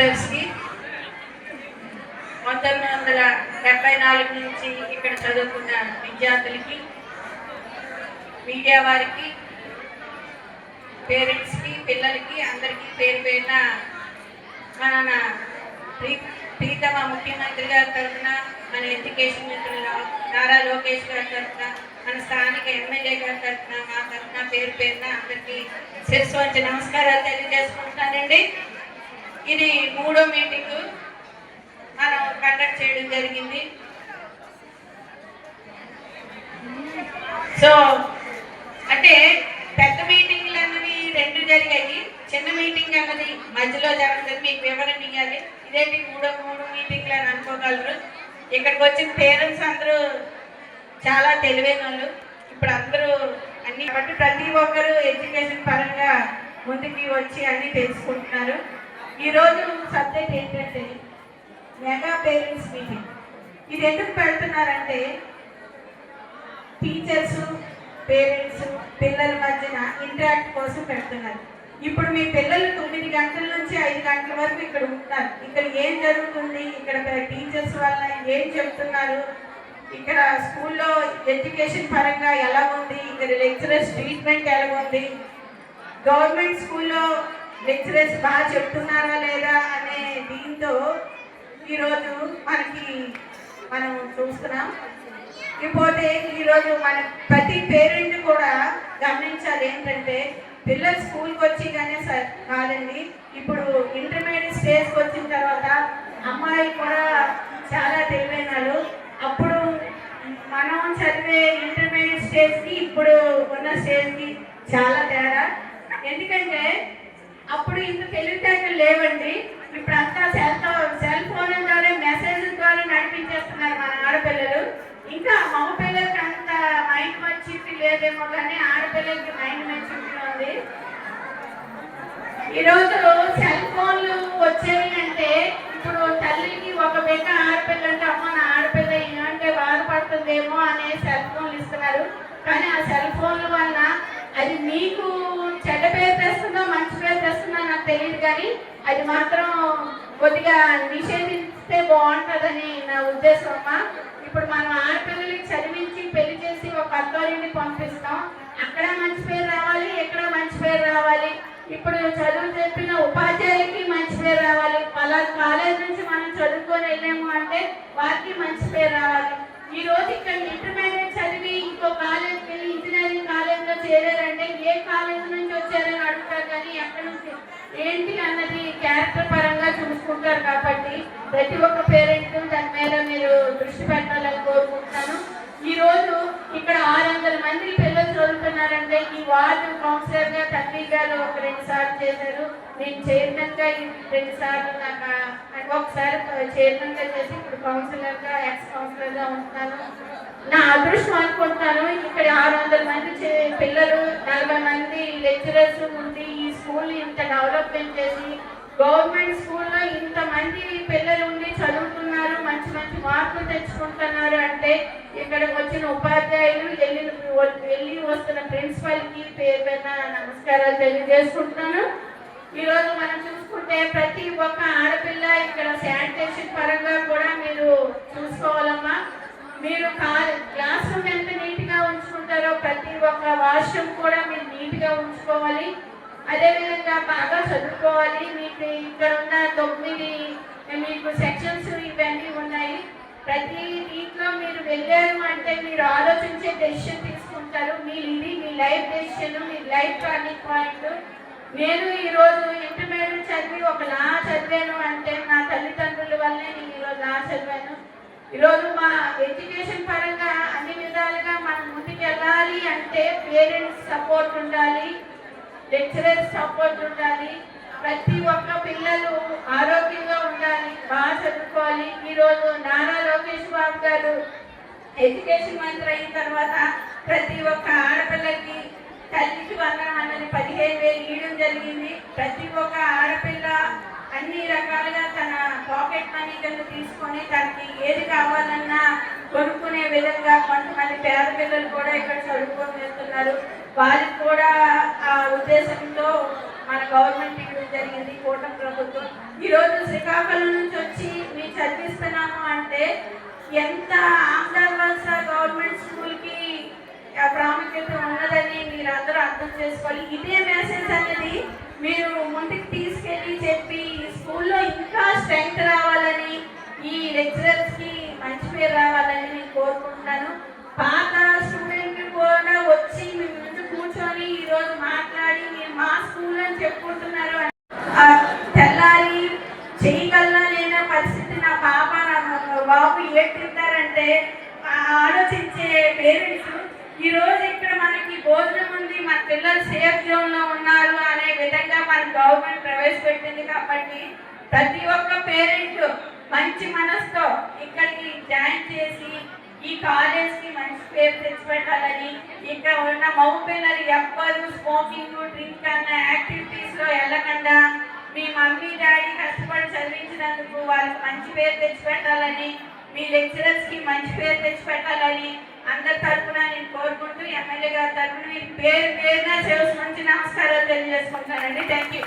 లెక్చరర్స్కి పంతొమ్మిది వందల డెబ్బై నాలుగు నుంచి ఇక్కడ చదువుకున్న విద్యార్థులకి మీడియా వారికి పేరెంట్స్కి పిల్లలకి అందరికీ పేరు పేరున మన ప్రీతమ ముఖ్యమంత్రి గారి తరఫున మన ఎడ్యుకేషన్ మంత్రులు నారా లోకేష్ గారి తరఫున మన స్థానిక ఎమ్మెల్యే గారి తరఫున మా తరఫున పేరు పేరున అందరికీ శిరస్సు వచ్చి నమస్కారాలు తెలియజేసుకుంటున్నానండి. ఇది మూడో మీటింగ్. మనం కండక్ట్ చేయడం జరిగింది. సో అంటే పెద్ద మీటింగ్లు అన్నవి రెండు జరిగాయి. చిన్న మీటింగ్ అన్నది మధ్యలో జరుగుతుంది. మీకు వివరణ ఇవ్వాలి. ఇదేంటి మూడో మూడు మీటింగ్లు అని అనుకోగలరు? ఇక్కడికి వచ్చిన పేరెంట్స్ అందరూ చాలా తెలివైన వాళ్ళు ఇప్పుడు అందరూ అన్ని కాబట్టి ప్రతి ఒక్కరూ ఎడ్యుకేషన్ పరంగా ముందుకి వచ్చి అన్నీ తెలుసుకుంటున్నారు. ఈరోజు సబ్జెక్ట్ ఏంటంటే మెగా పేరెంట్స్ మీటింగ్. ఇది ఎందుకు పెడుతున్నారంటే టీచర్స్ పేరెంట్స్ పిల్లల మధ్యన ఇంటరాక్ట్ కోసం పెడుతున్నారు. ఇప్పుడు మీ పిల్లలు తొమ్మిది గంటల నుంచి ఐదు గంటల వరకు ఇక్కడ ఉంటారు ఇక్కడ ఏం జరుగుతుంది? ఇక్కడ టీచర్స్ వల్ల ఏం చెప్తున్నారు? ఇక్కడ స్కూల్లో ఎడ్యుకేషన్ పరంగా ఎలా ఉంది? ఇక్కడ లెక్చరర్స్ ట్రీట్మెంట్ ఎలా ఉంది? గవర్నమెంట్ స్కూల్లో లెక్చరర్స్ బాగా చెప్తున్నారా లేదా అనే దీంతో ఈరోజు మనకి మనం చూస్తున్నాం. ఇకపోతే ఈరోజు మన ప్రతి పేరెంట్ కూడా గమనించాలి ఏంటంటే పిల్లలు స్కూల్కి వచ్చి కానీ కాదండి ఇప్పుడు ఇంటర్మీడియట్ స్టేజ్కి వచ్చిన తర్వాత అమ్మాయిలు కూడా చాలా తెలివైనాడు అప్పుడు మనం చదివే ఇంటర్మీడియట్ స్టేజ్కి ఇప్పుడు ఉన్న స్టేజ్కి చాలా తేడా. ఎందుకంటే అప్పుడు ఇంత తెలివితేటలు లేవండి. ఇప్పుడు అంతా సెల్ సెల్ ఫోన్ ద్వారా మెసేజ్ ద్వారా నడిపించేస్తున్నారు మన ఆడపిల్లలు. ఇంకా మగ పిల్లలకి అంత మైండ్ మెచ్యూరిటీ లేదేమో కానీ ఆడపిల్లలకి మైండ్ మెచ్యూరిటీ ఉంది. ఈరోజు సెల్ ఫోన్లు వచ్చేవి అంటే ఇప్పుడు తల్లికి ఒక బిడ్డ ఆడపిల్ల అంటే అమ్మ నా ఆడపిల్ల ఏమంటే బాధపడుతుందేమో అనే సెల్ ఫోన్లు ఇస్తున్నారు. కానీ ఆ సెల్ ఫోన్ల వల్ల అది మీకు తెలియదు కానీ అది మాత్రం కొద్దిగా నిషేధిస్తే బాగుంటుందని నా ఉద్దేశం అమ్మా. ఇప్పుడు మనం ఆడపిల్లలకి చదివించి పెళ్ళి చేసి ఒక అత్తోరింటికి పంపిస్తాం. అక్కడ మంచి పేరు రావాలి ఎక్కడ మంచి పేరు రావాలి. ఇప్పుడు చదువు చెప్పిన ఉపాధ్యాయులకి మంచి పేరు రావాలి. పలా కాలేజ్ నుంచి మనం చదువుకొని వెళ్ళాము అంటే వారికి మంచి పేరు రావాలి. ఈ రోజు ఇక్కడ ఇంటర్మీడియట్ చదివి ఇంకో కాలేజ్కి వెళ్ళి ఇంజనీరింగ్ కాలేజ్లో చేరారంటే ఏ కాలేజ్ నుంచి వచ్చారని అడుగుతారు కానీ ఎక్కడి నుంచి? ఏంటి అన్నది క్యారెక్టర్ పరంగా చూసుకుంటారు కాబట్టి ప్రతి ఒక్క పేరెంట్ దాని మీద మీరు దృష్టి పెట్టాలని కోరుకుంటున్నాను. ఈ రోజు ఇక్కడ ఆరు వందల మంది పిల్లలు చదువుతున్నారంటే ఈ వార్డు కౌన్సిలర్గా తల్లి గారు ఒక రెండు సార్లు చేశారు. నేను చైర్మన్గా రెండు సార్లు నాకు ఒకసారి చైర్మన్గా చేసి ఇప్పుడు కౌన్సిలర్గా ఎక్స్ కౌన్సిలర్గా ఉంటున్నాను. నా అదృష్టం అనుకుంటున్నాను. ఇక్కడ ఆరు వందల మంది చే- పిల్లలు నలభై మంది లెక్చరర్స్ ఉండి స్కూల్ ఇంత డెవలప్మెంట్ చేసి గవర్నమెంట్ స్కూల్లో ఇంతమంది పిల్లలు ఉండి చదువుతున్నారు మంచి మంచి మార్కులు తెచ్చుకుంటున్నారు అంటే ఇక్కడికి వచ్చిన ఉపాధ్యాయులు వెళ్ళి వెళ్ళి వస్తున్న ప్రిన్సిపల్కి పేరు పైన నమస్కారాలు తెలియజేసుకుంటున్నాను. ఈరోజు మనం చూసుకుంటే ప్రతి ఒక్క ఆడపిల్ల ఇక్కడ శానిటేషన్ పరంగా కూడా మీరు చూసుకోవాలమ్మా. మీరు క్లాస్ రూమ్ ఎంత నీట్గా ఉంచుకుంటారో ప్రతి ఒక్క వాష్రూమ్ కూడా మీరు నీట్గా ఉంచుకోవాలి. అదేవిధంగా బాగా చదువుకోవాలి. మీకు ఇక్కడ ఉన్న తొమ్మిది మీకు సెక్షన్స్ ఇవన్నీ ఉన్నాయి. ప్రతి దీంట్లో మీరు వెళ్ళారు అంటే మీరు ఆలోచించే డెసిషన్ తీసుకుంటారు. మీ ఇది మీ లైఫ్ డెసిషన్ మీ లైఫ్ టర్నింగ్ పాయింట్ నేను ఈరోజు ఇంటర్మీడియట్ చదివి ఒక లా చదివాను అంటే నా తల్లిదండ్రుల వల్లే నేను ఈరోజు లా చదివాను. ఈరోజు మా ఎడ్యుకేషన్ పరంగా అన్ని విధాలుగా మనం ముందుకు వెళ్ళాలి అంటే పేరెంట్స్ సపోర్ట్ ఉండాలి. లెక్చరర్స్ సపోర్ట్ ఉండాలి. ప్రతి ఒక్క పిల్లలు ఆరోగ్యంగా ఉండాలి. బాగా చదువుకోవాలి. ఈరోజు నానా లోకేష్ బాబు గారు ఎడ్యుకేషన్ మంత్రి అయిన తర్వాత ప్రతి ఒక్క ఆడపిల్లకి తల్లికి వందనం అన్నది పదిహేను వేలు ఇవ్వడం జరిగింది. ప్రతి ఒక్క ఆడపిల్ల అన్ని రకాలుగా తన పాకెట్ మనీ కింద తీసుకొని తనకి ఏది కావాలన్నా కొనుక్కునే విధంగా కొంతమంది పేద పిల్లలు కూడా ఇక్కడ చదువుకొని వెళ్తున్నారు వారికి కూడా ఎంత ఆంధ్ర వలస గవర్నమెంట్ స్కూల్కి ప్రాముఖ్యత ఉన్నదని మీరు అందరూ అర్థం చేసుకోవాలి. ఇదే మెసేజ్ అనేది మీరు ముందుకు తీసుకెళ్ళి చెప్పి ఈ స్కూల్లో ఇంకా స్ట్రెంగ్త్ రావాలని ఈ లెక్చరర్స్కి మంచి పేరు రావాలని నేను కోరుకుంటున్నాను. పాత బాబు ఏడ్తింటారంటే ఆలోచించే పేరెంట్స్ ఈ రోజు ఇక్కడ మనకి భోజనం ఉంది మన పిల్లలు సేఫ్ జోన్లో ఉన్నారు అనే విధంగా మన గవర్నమెంట్ ప్రవేశపెట్టింది కాబట్టి ప్రతి ఒక్క పేరెంట్ మంచి మనసుతో ఇక్కడికి జాయిన్ చేసి ఈ కాలేజ్కి మంచి పేరు తెచ్చిపెట్టాలని ఇక్కడ ఉన్న మౌ పిల్లలు ఎవ్వరు స్మోకింగ్ డ్రింక్ అన్న యాక్టివిటీస్లో వెళ్ళకుండా మీ మమ్మీ డాడీ కష్టం మంచి పేరు తెచ్చిపెట్టాలని మీ లెక్చరర్స్కి మంచి పేరు తెచ్చిపెట్టాలని అందరి తరఫున నేను కోరుకుంటూ ఎమ్మెల్యే గారి తరఫున మీ పేరు పేరున సేవస్ మంచి నమస్కారాలు తెలియజేసుకుంటానండి థ్యాంక్ యూ